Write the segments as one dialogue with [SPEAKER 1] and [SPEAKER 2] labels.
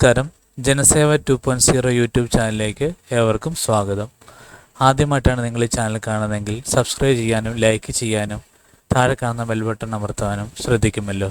[SPEAKER 1] നമസ്കാരം. Janaseva two point zero YouTube ചാനലിലേക്ക് ഏവർക്കും സ്വാഗതം. ആദ്യമായിട്ടാണ് നിങ്ങൾ ഈ ചാനൽ കാണുന്നതെങ്കിൽ സബ്സ്ക്രൈബ് ചെയ്യാനും ലൈക്ക് ചെയ്യാനും താഴെ കാണുന്ന ബെൽ ബട്ടൺ അമർത്താനും ശ്രദ്ധിക്കുമല്ലോ.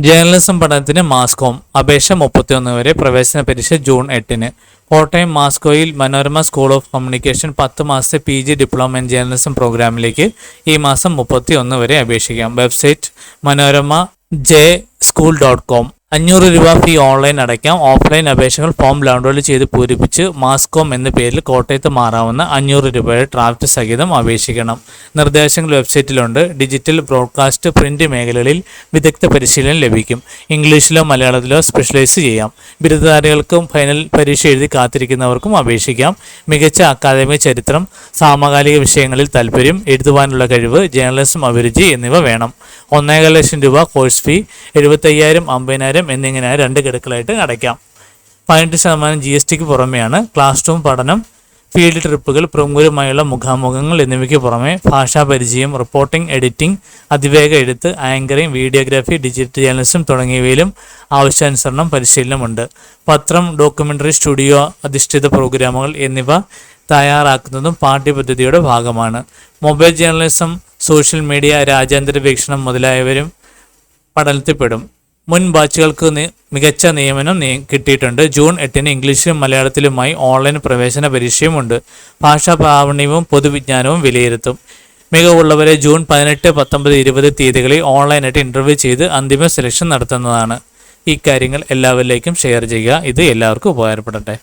[SPEAKER 1] ജേർണലിസം പഠനത്തിന് മാസ്കോം. അപേക്ഷ മുപ്പത്തിയൊന്ന് വരെ. പ്രവേശന പരീക്ഷ ജൂൺ എട്ടിന്. കോട്ടയം മാസ്കോയിൽ മനോരമ സ്കൂൾ ഓഫ് കമ്മ്യൂണിക്കേഷൻ പത്ത് മാസത്തെ P G diploma in journalism പ്രോഗ്രാമിലേക്ക് ഈ മാസം മുപ്പത്തി ഒന്ന് വരെ അപേക്ഷിക്കാം. Website Manorama J school dot com. അഞ്ഞൂറ് രൂപ ഫീ ഓൺലൈൻ അടയ്ക്കാം. ഓഫ്ലൈൻ അപേക്ഷകൾ ഫോം ഡൗൺലോഡ് ചെയ്ത് പൂരിപ്പിച്ച് മാസ്കോം എന്ന പേരിൽ കോട്ടയത്ത് മാറാവുന്ന അഞ്ഞൂറ് രൂപയുടെ ഡ്രാഫ്റ്റ് സഹിതം അപേക്ഷിക്കണം. നിർദ്ദേശങ്ങൾ വെബ്സൈറ്റിലുണ്ട് ഡിജിറ്റൽ ബ്രോഡ്കാസ്റ്റ് പ്രിന്റ് മേഖലകളിൽ വിദഗ്ധ പരിശീലനം ലഭിക്കും. ഇംഗ്ലീഷിലോ മലയാളത്തിലോ സ്പെഷ്യലൈസ് ചെയ്യാം. ബിരുദധാരികൾക്കും ഫൈനൽ പരീക്ഷ എഴുതി കാത്തിരിക്കുന്നവർക്കും അപേക്ഷിക്കാം. മികച്ച അക്കാദമിക ചരിത്രം സാമകാലിക വിഷയങ്ങളിൽ താല്പര്യം എഴുതുവാനുള്ള കഴിവ് ജേർണലിസം അഭിരുചി എന്നിവ വേണം. ഒന്നേകാൽ ലക്ഷം രൂപ കോഴ്സ് ഫീ എഴുപത്തയ്യായിരം അമ്പതിനായിരം എന്നിങ്ങനെ രണ്ട് ഗഡുക്കളായിട്ട് അടയ്ക്കാം. പതിനെട്ട് ശതമാനം ജി എസ് ടിക്ക് പുറമെയാണ് ക്ലാസ് റൂം പഠനം ഫീൽഡ് ട്രിപ്പുകൾ പ്രമുഖരുമായുള്ള മുഖാമുഖങ്ങൾ എന്നിവയ്ക്ക് പുറമെ ഭാഷാ പരിചയം റിപ്പോർട്ടിംഗ് എഡിറ്റിംഗ് അതിവേഗ എഴുത്ത് ആങ്കറിംഗ് വീഡിയോഗ്രാഫി ഡിജിറ്റൽ ജേർണലിസം തുടങ്ങിയവയിലും ആവശ്യാനുസരണം പരിശീലനമുണ്ട്. പത്രം ഡോക്യുമെന്ററി സ്റ്റുഡിയോ അധിഷ്ഠിത പ്രോഗ്രാമുകൾ എന്നിവ തയ്യാറാക്കുന്നതും പാഠ്യപദ്ധതിയുടെ ഭാഗമാണ്. മൊബൈൽ ജേർണലിസം സോഷ്യൽ മീഡിയ രാജ്യാന്തര വീക്ഷണം മുതലായവരും പഠനത്തിൽപ്പെടും. മുൻ ബാച്ചുകൾക്ക് മികച്ച നിയമനം കിട്ടിയിട്ടുണ്ട്. ജൂൺ എട്ടിന് ഇംഗ്ലീഷിലും മലയാളത്തിലുമായി ഓൺലൈൻ പ്രവേശന പരീക്ഷയുമുണ്ട്. ഭാഷാ പ്രാവണ്യവും പൊതുവിജ്ഞാനവും വിലയിരുത്തും. മികവുള്ളവരെ ജൂൺ പതിനെട്ട് പത്തൊമ്പത് ഇരുപത് തീയതികളിൽ ഓൺലൈനായിട്ട് ഇന്റർവ്യൂ ചെയ്ത് അന്തിമ സെലക്ഷൻ നടത്തുന്നതാണ്. ഈ കാര്യങ്ങൾ എല്ലാവരിലേക്കും ഷെയർ ചെയ്യുക. ഇത് എല്ലാവർക്കും ഉപകാരപ്പെടട്ടെ.